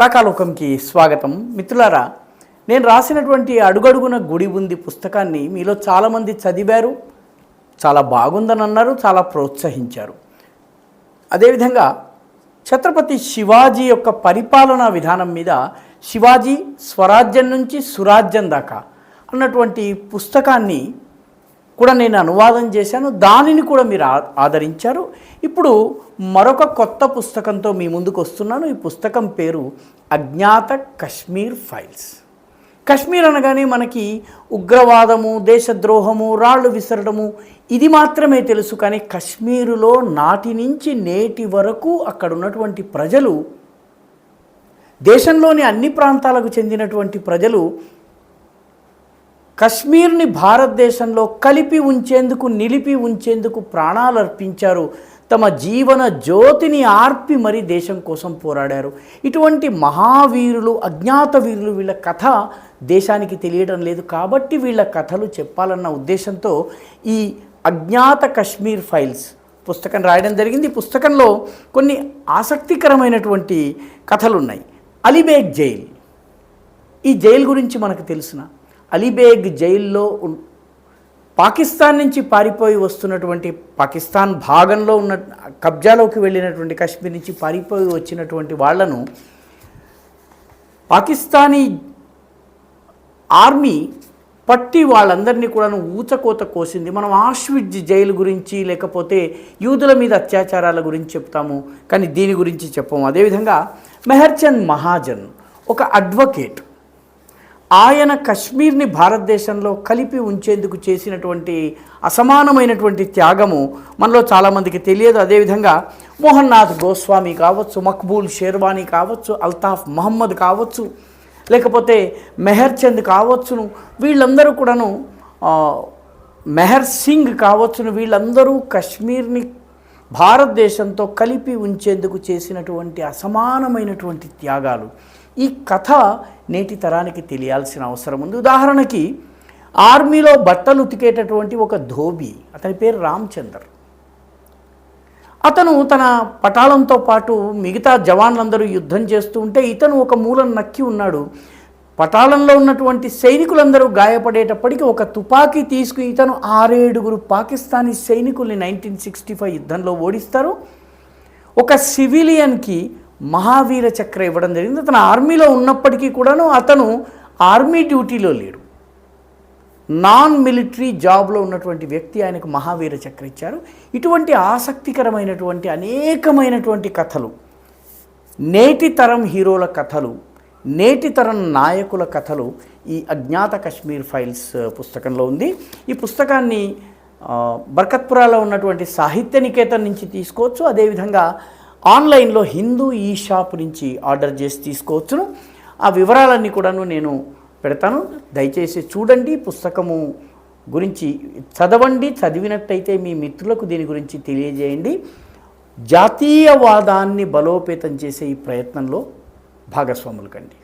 రాకాలోకంకి స్వాగతం. మిత్రులారా నేను రాసినటువంటి అడుగడుగున గుడి ఉంది పుస్తకాన్ని మీలో చాలామంది చదివారు చాలా బాగుందని అన్నారు చాలా ప్రోత్సహించారు. అదేవిధంగా ఛత్రపతి శివాజీ యొక్క పరిపాలనా విధానం మీద శివాజీ స్వరాజ్యం నుంచి సురాజ్యం దాకా అన్నటువంటి పుస్తకాన్ని కూడా నేను అనువాదం చేశాను. దానిని కూడా మీరు ఆ- ఆదరించారు. ఇప్పుడు మరొక కొత్త పుస్తకంతో మీ ముందుకు వస్తున్నాను. ఈ పుస్తకం పేరు అజ్ఞాత కశ్మీర్ ఫైల్స్. కశ్మీర్ అనగానే మనకి ఉగ్రవాదము దేశద్రోహము రాళ్ళు విసరడము ఇది మాత్రమే తెలుసు. కానీ కశ్మీరులో నాటి నుంచి నేటి వరకు అక్కడ ఉన్నటువంటి ప్రజలు దేశంలోని అన్ని ప్రాంతాలకు చెందినటువంటి ప్రజలు కశ్మీర్ని భారతదేశంలో కలిపి ఉంచేందుకు నిలిపి ఉంచేందుకు ప్రాణాలు అర్పించారు. తమ జీవన జ్యోతిని ఆర్పి మరీ దేశం కోసం పోరాడారు. ఇటువంటి మహావీరులు అజ్ఞాత వీరులు వీళ్ళ కథ దేశానికి తెలియడం లేదు కాబట్టి వీళ్ళ కథలు చెప్పాలన్న ఉద్దేశంతో ఈ అజ్ఞాత కశ్మీర్ ఫైల్స్ పుస్తకం రాయడం జరిగింది. ఈ పుస్తకంలో కొన్ని ఆసక్తికరమైనటువంటి కథలు ఉన్నాయి అలీబేగ్ జైల్. ఈ జైలు గురించి మనకు తెలిసిన అలీబేగ్ జైల్లో పాకిస్తాన్ నుంచి పారిపోయి వస్తున్నటువంటి పాకిస్తాన్ భాగంలో ఉన్న కబ్జాలోకి వెళ్ళినటువంటి కాశ్మీర్ నుంచి పారిపోయి వచ్చినటువంటి వాళ్ళను పాకిస్తానీ ఆర్మీ పట్టి వాళ్ళందరినీ కూడా ఊచకోత కోసింది. మనం ఆష్విడ్జ్ జైలు గురించి లేకపోతే యూదుల మీద అత్యాచారాల గురించి చెప్తాము కానీ దీని గురించి చెప్పము. అదేవిధంగా మెహర్చంద్ మహాజన్ ఒక అడ్వకేట్. ఆయన కశ్మీర్ని భారతదేశంలో కలిపి ఉంచేందుకు చేసినటువంటి అసమానమైనటువంటి త్యాగము మనలో చాలామందికి తెలియదు. అదేవిధంగా మోహన్నాథ్ గోస్వామి కావచ్చు మక్బూల్ షేర్వానీ కావచ్చు అల్తాఫ్ మహమ్మద్ కావచ్చు లేకపోతే మెహర్ చంద్ కావచ్చును వీళ్ళందరూ కూడాను మెహర్ సింగ్ కావచ్చును వీళ్ళందరూ కశ్మీర్ని భారతదేశంతో కలిపి ఉంచేందుకు చేసినటువంటి అసమానమైనటువంటి త్యాగాలు. ఈ కథ నేటి తరానికి తెలియాల్సిన అవసరం ఉంది. ఉదాహరణకి ఆర్మీలో బట్టలు ఉతికేటటువంటి ఒక ధోబి అతని పేరు రామచందర్. అతను తన పటాలంతో పాటు మిగతా జవాన్లందరూ యుద్ధం చేస్తూ ఉంటే ఇతను ఒక మూలను నక్కి ఉన్నాడు. పటాలంలో ఉన్నటువంటి సైనికులందరూ గాయపడేటప్పటికి ఒక తుపాకీ తీసుకుని ఇతను ఆరేడుగురు పాకిస్తానీ సైనికుల్ని నైన్టీన్ సిక్స్టీ ఫైవ్ యుద్ధంలో ఓడిస్తారు. ఒక సివిలియన్కి మహావీర చక్ర ఇవ్వడం జరిగింది. అతను ఆర్మీలో ఉన్నప్పటికీ కూడాను అతను ఆర్మీ డ్యూటీలో లేడు. నాన్ మిలిటరీ జాబ్లో ఉన్నటువంటి వ్యక్తి ఆయనకు మహావీర చక్ర ఇచ్చారు. ఇటువంటి ఆసక్తికరమైనటువంటి అనేకమైనటువంటి కథలు నేటి తరం హీరోల కథలు నేటి తరం నాయకుల కథలు ఈ అజ్ఞాత కశ్మీర్ ఫైల్స్ పుస్తకంలో ఉంది. ఈ పుస్తకాన్ని బర్కత్పురాలో ఉన్నటువంటి సాహిత్య నికేతన్ నుంచి తీసుకోవచ్చు. అదేవిధంగా ఆన్లైన్లో హిందూ ఈ షాప్ నుంచి ఆర్డర్ చేసి తీసుకోవచ్చును. ఆ వివరాలన్నీ కూడాను నేను పెడతాను. దయచేసి చూడండి పుస్తకము గురించి చదవండి. చదివినట్టయితే మీ మిత్రులకు దీని గురించి తెలియజేయండి. జాతీయవాదాన్ని బలోపేతం చేసే ఈ ప్రయత్నంలో భాగస్వాములు కండి.